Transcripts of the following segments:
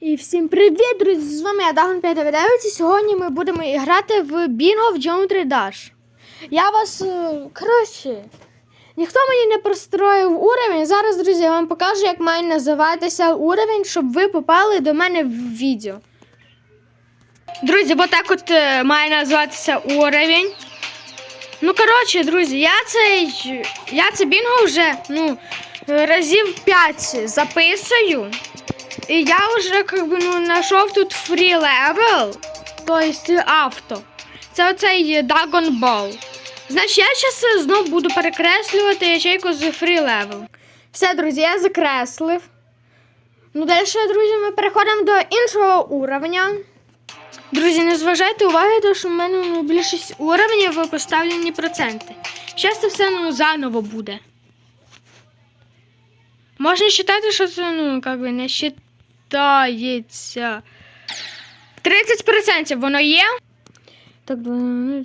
І всім привіт, друзі! З вами я Дагон 599 і сьогодні ми будемо грати в Bingo в Geometry Dash. Я вас, е, коротше, ніхто мені не простроїв уровень. Зараз, друзі, я вам покажу, як має називатися уровень, щоб ви попали до мене в відео. Друзі, отак от е, має називатися уровень. Ну, коротше, друзі, я цей. Я це бінго вже ну, разів 5 записую. І я вже как би, ну, знайшов тут free level, тобто авто. Це оцей Dragon Ball. Значить, я зараз знову буду перекреслювати ячейку з free level. Все, друзі, я закреслив. Ну, далі, друзі, ми переходимо до іншого уровня. Друзі, не зважайте уваги, тому що в мене ну, більшість уровнів поставлені проценти. Зараз це все ну, заново буде. Можна вважати, що це ну, как би не вважається. 30% воно є. Так, ну,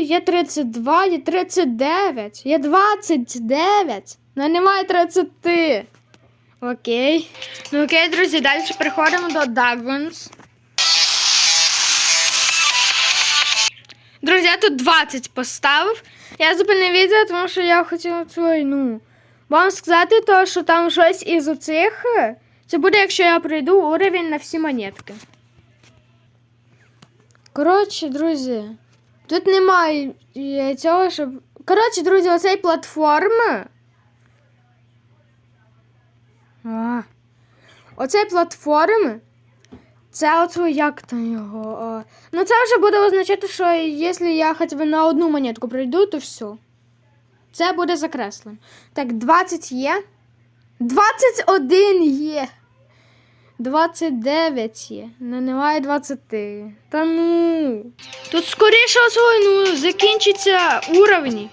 є 32, є 39, є 29. Ну немає 30. Окей. Ну окей, друзі, далі переходимо до Dragons. Друзі, я тут 20 поставив. Я зупинив відео, тому що я хотіла цей, ну, вам сказати, то, що там щось із оцих. Це буде, якщо я пройду уровень на всі монетки. Коротше, друзі, тут немає е, цього, щоб. Коротше, друзі, оцей платформи. А. Оцей платформи. Це оце як там його. а, Ну, це вже буде означати, що якщо я хоча б на одну монетку пройду, то все. Це буде закреслено. Так, 20 є. 21 є. 29 є. Ну, немає 20. Та ну. Тут скоріше оцей, ну, закінчиться уровні.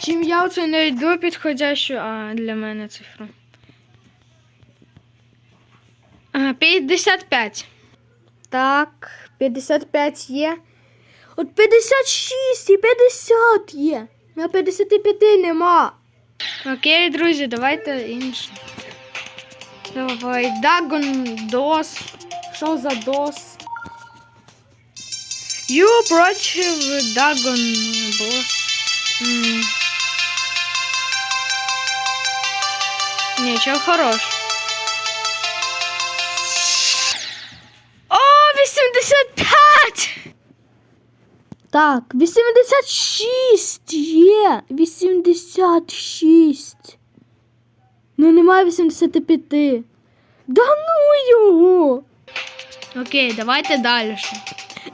Чим я оце знайду підходящу а, для мене цифру. Ага, 55. Так, 55 є. От 56 і 50 є. На 55 нема. Окей, друзі, давайте інше. Давай, Дагон Дос. Що за Дос? Ю против Дагон Бос. М. Нічого хорош. О, 85! Так, 86 є. 86. Ну немає 85. Да ну його. Окей, давайте далі.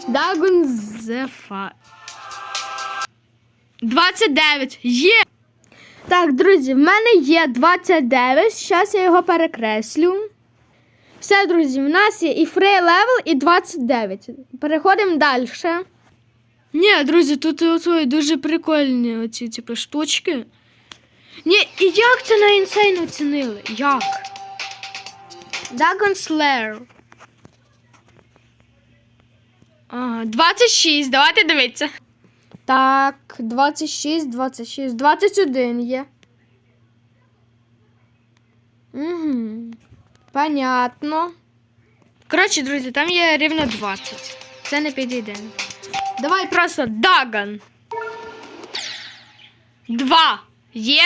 Дагон Зефа. 29. Є. Так, друзі, в мене є 29. Зараз я його перекреслю. Все, друзі, в нас є і фрей левел, і 29. Переходимо далі. Ні, друзі, тут оце дуже прикольні оці типу, штучки. Ні, і як це на інсейн оцінили? Як? Dragon Slayer. Ага, 26, давайте дивитися. Так, 26, 26, 21 є. Угу. Понятно. Коротше, друзі, там є рівно 20. Це не підійде. Давай просто Даган. Два. Є.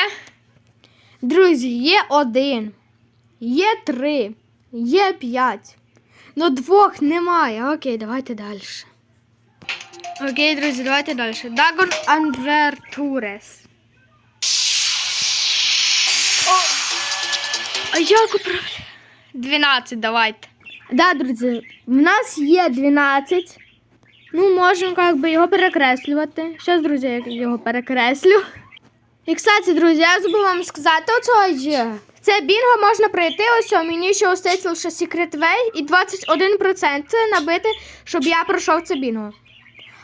Друзі, є один. Є три. Є п'ять. Ну двох немає. Окей, давайте далі. Окей, друзі, давайте далі. Дагон Анвертурес. А як управляти? 12, давайте. Да, друзі, в нас є 12. Ну, можемо як би його перекреслювати. Зараз, друзі, я його перекреслю. І, кстати, друзі, я забула вам сказати є. Це бінго можна пройти ось о, мені ще остається лише Way і 21% набити, щоб я пройшов це бінго.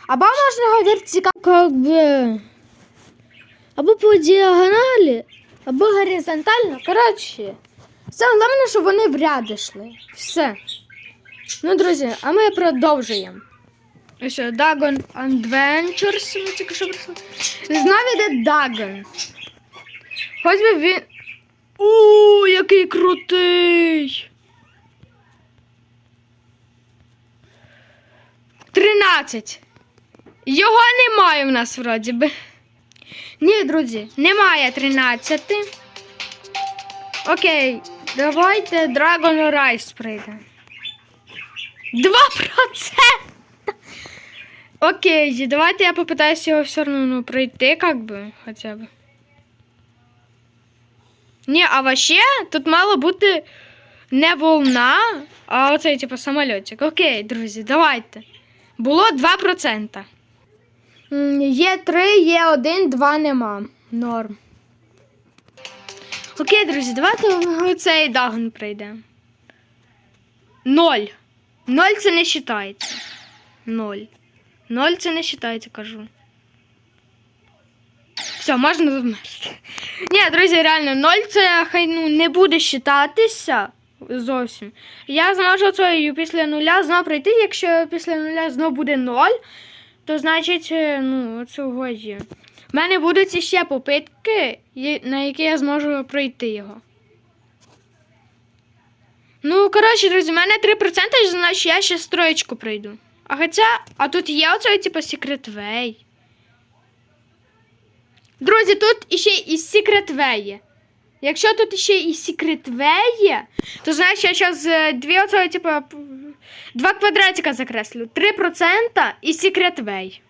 Або можна говорити цікаво, як би. Або по діагоналі, або горизонтально. Коротше, саме головне, щоб вони в ряд йшли. Все. Ну, друзі, а ми продовжуємо. Ось Dagon Adventures. ми тільки що прийшли. Знав іде Dagon. Хоч би він. У, який крутий. 13. Його немає в нас вроді би. Ні, друзі, немає 13. Окей, давайте Dragon Rise прийде. 2%! Окей, давайте я попытаюсь його все одно ну, пройти, как бы, хоча б. Ні, а вообще тут мало бути не волна, а оцей, типу, самольотик. Окей, друзі, давайте. Було 2%. Є 3, є 1, 2 нема. Норм. Окей, друзі, давайте оцей дагон прийдемо. Ноль. Ноль це не вважається. Ноль. Ноль це не вважається, кажу. Все, можна вмерти. Ні, друзі, реально, ноль це хай ну, не буде вважатися зовсім. Я зможу цією після нуля знов пройти. Якщо після нуля знов буде ноль, то значить, е, ну, цього є. У мене будуть ще попитки, на які я зможу пройти його. Ну, коротше, друзі, у мене 3%, значить я ще строєчку пройду. А хоча, а тут є оцей, типу, Way. Друзі, тут іще і Way є. Якщо тут іще і Way є, то значить я зараз дві оцього, типу, два квадратика закреслю. 3% і Secret Way.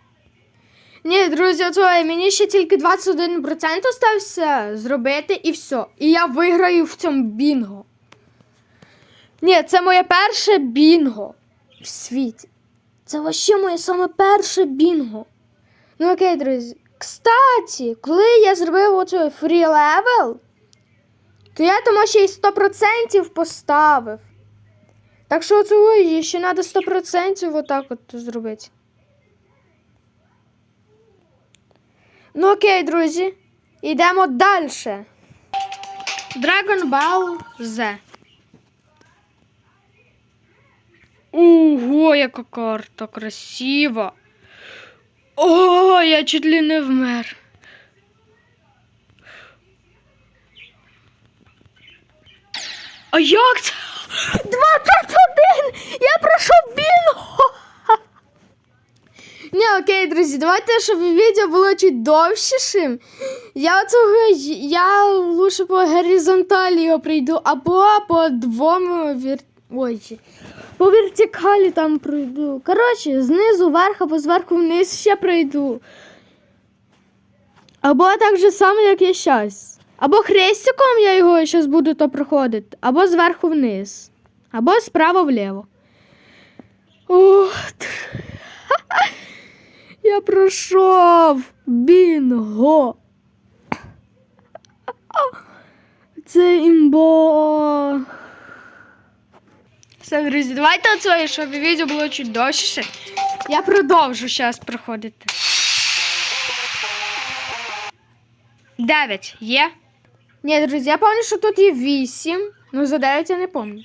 Ні, друзі, оце, мені ще тільки 21% остався зробити і все. І я виграю в цьому бінго. Ні, це моє перше бінго в світі. Це вообще моє саме перше бінго. Ну окей, друзі. Кстати, коли я зробив оцей фрі левел, то я тому ще й 100% поставив. Так що цього ще треба 100% отак от зробити. Ну окей, друзі. Йдемо далі. Dragon Ball Z. Ого, яка карта красива. О, я чуть ли не вмер. А як це? 21! Я пройшов бінго! Ні, окей, друзі, давайте, щоб відео було чуть довшішим. Я цього я лучше по горизонталі його прийду, або по двом вір... Ой, по вертикалі там пройду. Коротше, знизу вверх, або зверху вниз ще пройду. Або так же само, як я щас. Або хрестиком я його зараз буду то проходити, або зверху вниз, або справа вліво. Ох. Я пройшов бінго. Це імбо. Все, друзі, давайте оце, щоб відео було чуть довше. Я продовжу зараз проходити. Дев'ять є? Ні, друзі, я пам'ятаю, що тут є вісім. Ну, за дев'ять я не пам'ятаю.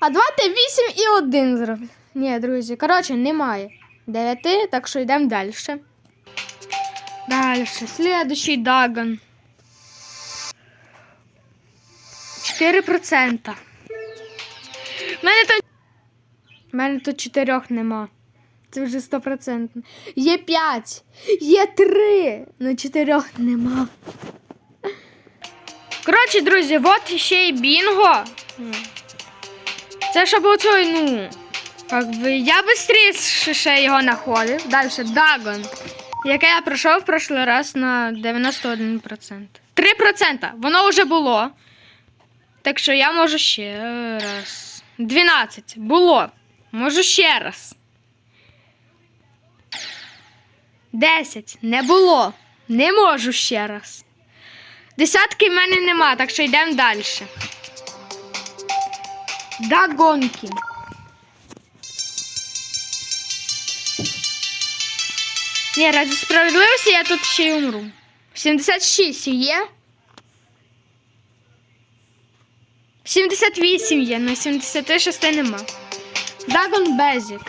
А давайте вісім і один зроблю. Ні, друзі, коротше, немає. Дев'яти, так що йдемо далі. Далі. Слідущий Дагон. 4%. Мене тут. У мене тут чотирьох нема. Це вже 100%. Є 5. Є 3. Ну чотирьох нема. Коротше, друзі, от ще й бінго. Це щоб оцей, ну. Как би я швидше ще його знаходив. Далі Дагон. Яке я пройшов в прошлий раз на 91%. 3%. Воно вже було. Так що я можу ще раз. 12. Було. Можу ще раз. 10. Не було. Не можу ще раз. Десятки в мене нема, так що йдемо далі. Дагонки. Ні, ради справедливості я тут ще й умру. 76 є. 78 є, але 76 нема. Dragon Basic.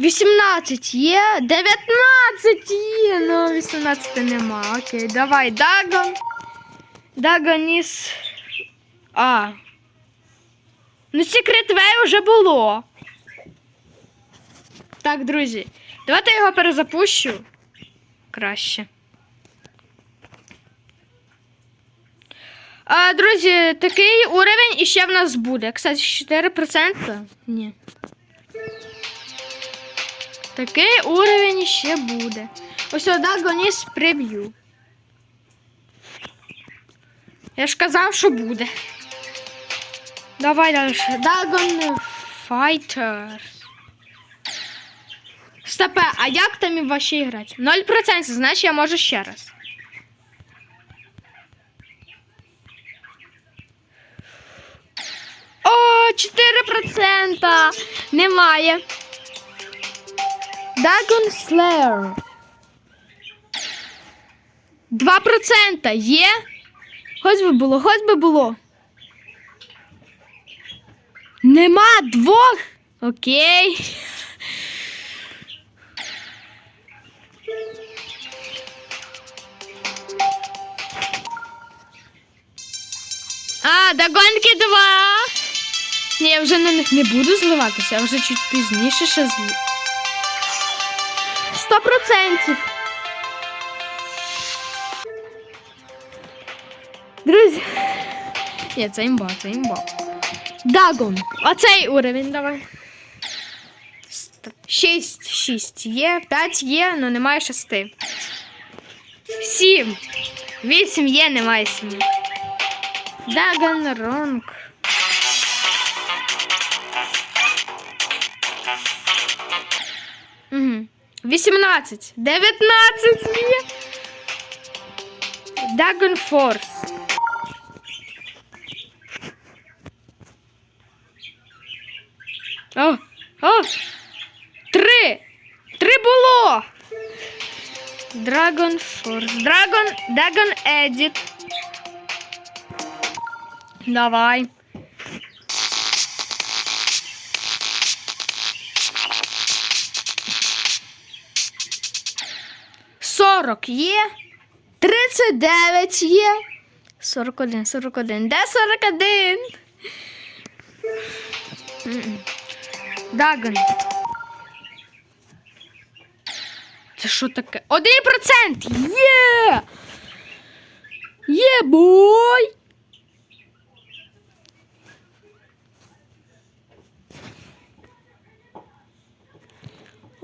Вісімнадцять є, дев'ятнадцять є, ну 18 нема. Окей, давай, Дагон. Дагоніс. А, Ну, секрет Вей вже було. Так, друзі, давайте я його перезапущу. Краще. А, друзі, такий уровень іще в нас буде. Кстати, 4%? Ні. Такий уровень іще буде. Ось сюди прев'ю. Я ж казав, що буде. Давай далі. Dragon Fighters. Стопе, а як там і ваші грати? 0%, значить я можу ще раз. О, 4%! Немає. Dragon Slayer. 2% є? Хоч би було, хоч би було. Нема двох? Окей. А, догонки два. Ні, я вже на них не буду зливатися, я вже чуть пізніше ще злив. Сто процентів. Друзі. Ні, це імба, це імба. Дагон. Оцей уровень давай. 6, 6 є, 5 є, але немає 6. 7. 8 є, немає 7. Дагон Ронг. 18. 19 є. Дагон Форс. О, о! Три! Три було! Dragon Force. Dragon, Dragon Edit. Давай. Сорок є. Тридцять дев'ять є. Сорок один, сорок один. Де сорок один? М-м. Це що таке? Один процент! Є! Є, бой!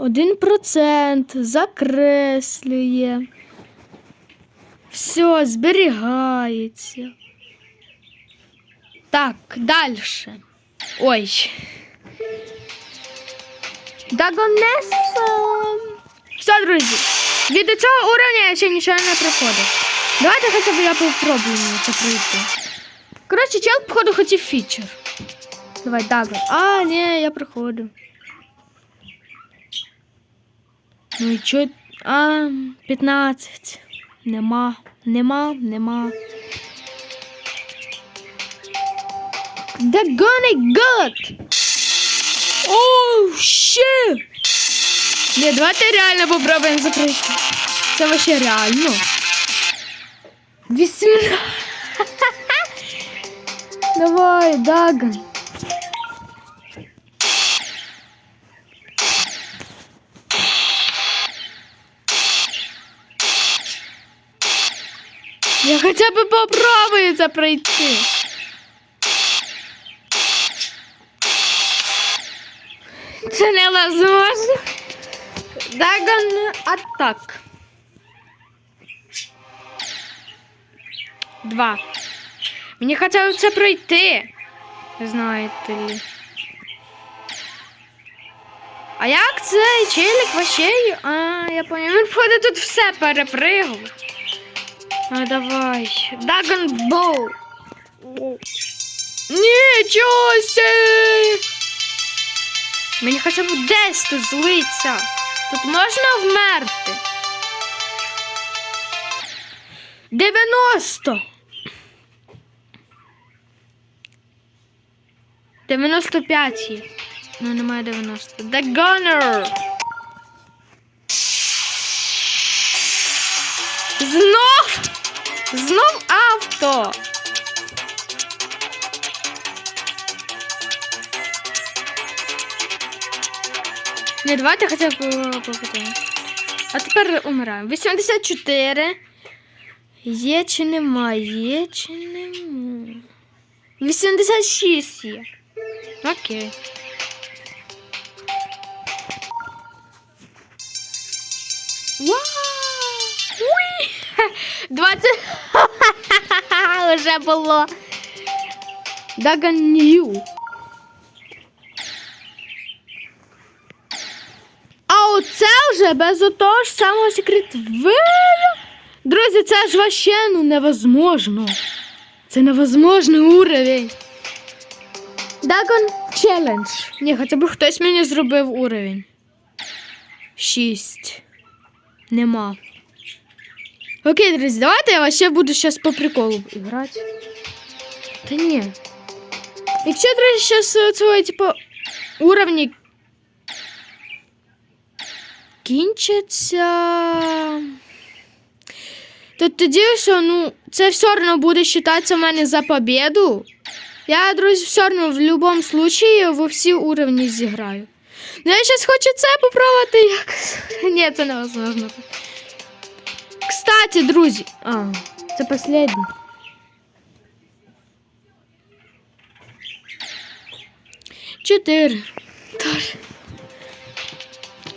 Один процент закреслює. Все, зберігається. Так, далі. Ой. Дагонеса. Все, друзі. Від цього уровня я ще нічого не проходив. Давайте хоча б я попробую це пройти. Коротше, чел, походу, хотів фічер. Давай, Дагон. А, ні, я проходив. Ну і чо? А, 15. Нема, нема, нема. Дагони год! Оу, ще! Ні, давайте реально попробуємо закрити. Це вообще реально. 18. Давай, Дагон. Я хоча б попробую це пройти. Це невозможно. Дагон атак. Два. Мені хотілося пройти. Знаєте ли. А як цей челік вообще? А, я понял. Він входить тут все перепригав. А давай. Дагон Боу. Нічого себе! Мені хоча б десь тут злиться. Тут можна вмерти. 90. 95 є. Ну, немає 90. The Gunner. Знов авто. Не, давайте хоча б е, попитаємо. А тепер умираємо. 84. Є чи немає? Є чи немає? 86 є. Окей. 20. Уже було. Даганью. А оце вже без отого ж самого секрет. Друзі, це ж вообще ну невозможно. Це невозможний уровень. Дагон челендж. Ні, хоча б хтось мені зробив уровень. Шість. Нема. Окей, друзі, давайте я ще буду зараз по приколу грати. Та ні. Якщо, друзі, зараз цього, типу, уровні кінчаться. То тоді що, ну, це все одно буде вважатися в мене за победу. Я, друзі, все одно в будь-якому випадку во всі уровні зіграю. Ну, я зараз хочу це попробувати як. Ні, це невозможно. Кстати, друзі. А, це останній. Чотири. Тож.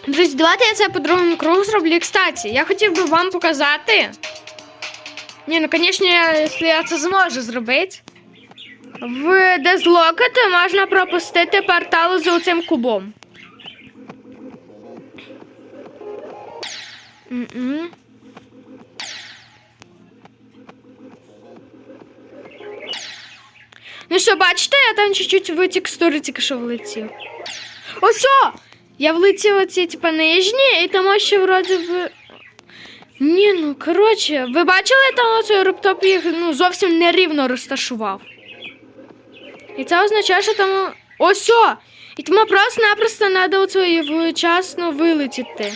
Друзі, давайте я це по другому кругу зроблю. Кстати, я хотів би вам показати. Ні, ну, звісно, якщо я це зможу зробити. В Дезлокет можна пропустити портал з оцим кубом. М-м. Ну що, бачите, я там чуть-чуть в текстури тільки що влетів. Ось! Я влетів оці, типа, нижні, і там ще вроді би. Ні, ну коротше, ви бачили там оцей руптоп їх ну, зовсім нерівно розташував. І це означає, що там. Ось! І тому просто-напросто треба оцю вчасно вилетіти.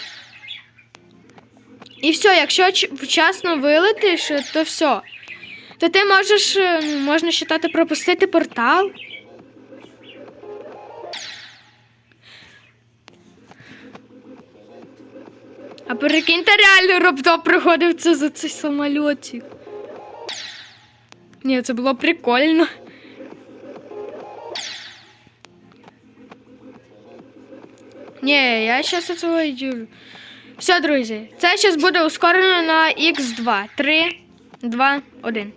І все, якщо вчасно вилетиш, то все. То ти можеш, е, ну, можна вважати, пропустити портал. А прикиньте, реально Робто приходив це за цей самольотик. Ні, це було прикольно. Ні, я зараз цього йду. Все, друзі, це зараз буде ускорено на Х2. 3, 2, 1.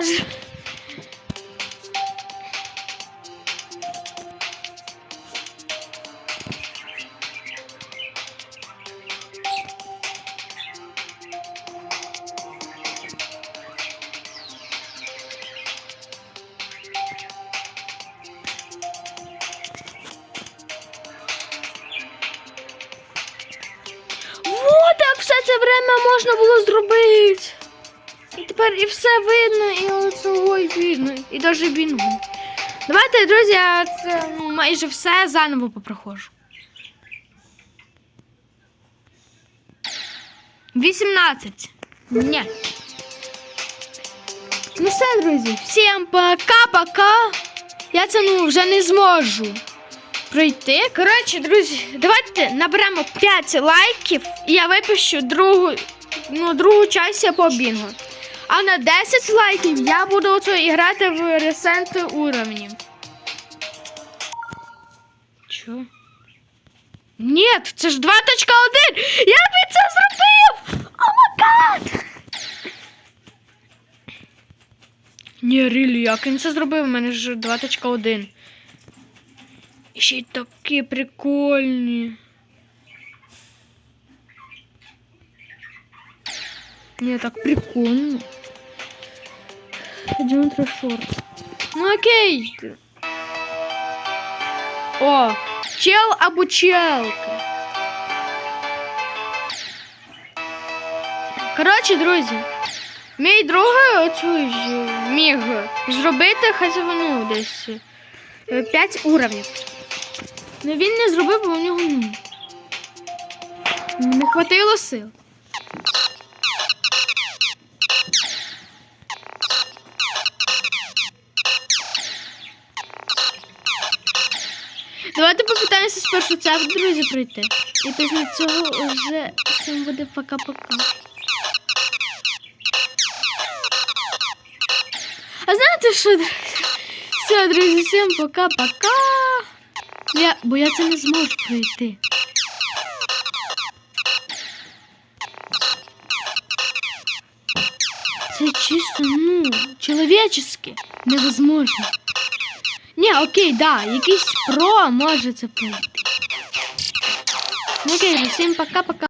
Я і бінгу. Давайте, друзі, я це майже все заново попроходжу. 18. Ні. Ну все, друзі, всім пока-пока. Я це ну вже не зможу пройти. Коротше, друзі, давайте наберемо 5 лайків, і я випущу другу, ну, другу часть по бінгу. А на 10 лайків я буду оце грати в ресент уровні. Чо? Ні, це ж 2.1! Я би це зробив! О май Ні, Рілі, як він це зробив? У мене ж 2.1. І ще й такі прикольні. Ні, так прикольно. Діметра шорт. Ну окей. О, чел або челка. Коротше, друзі, мій друг оцю міг зробити хоча ну, десь 5 уровнів. Ну він не зробив, бо у нього не хватило сил. Давайте попитаємося спершу це, друзі, пройти. І після цього вже всім буде пока-пока. А знаєте що, друзі? Все, друзі, всім пока-пока. Я, бо я це не зможу пройти. Це чисто, ну, чоловічески невозможно. Окей, да, якийсь про може це пройти. Ну окей, всім пока-пока.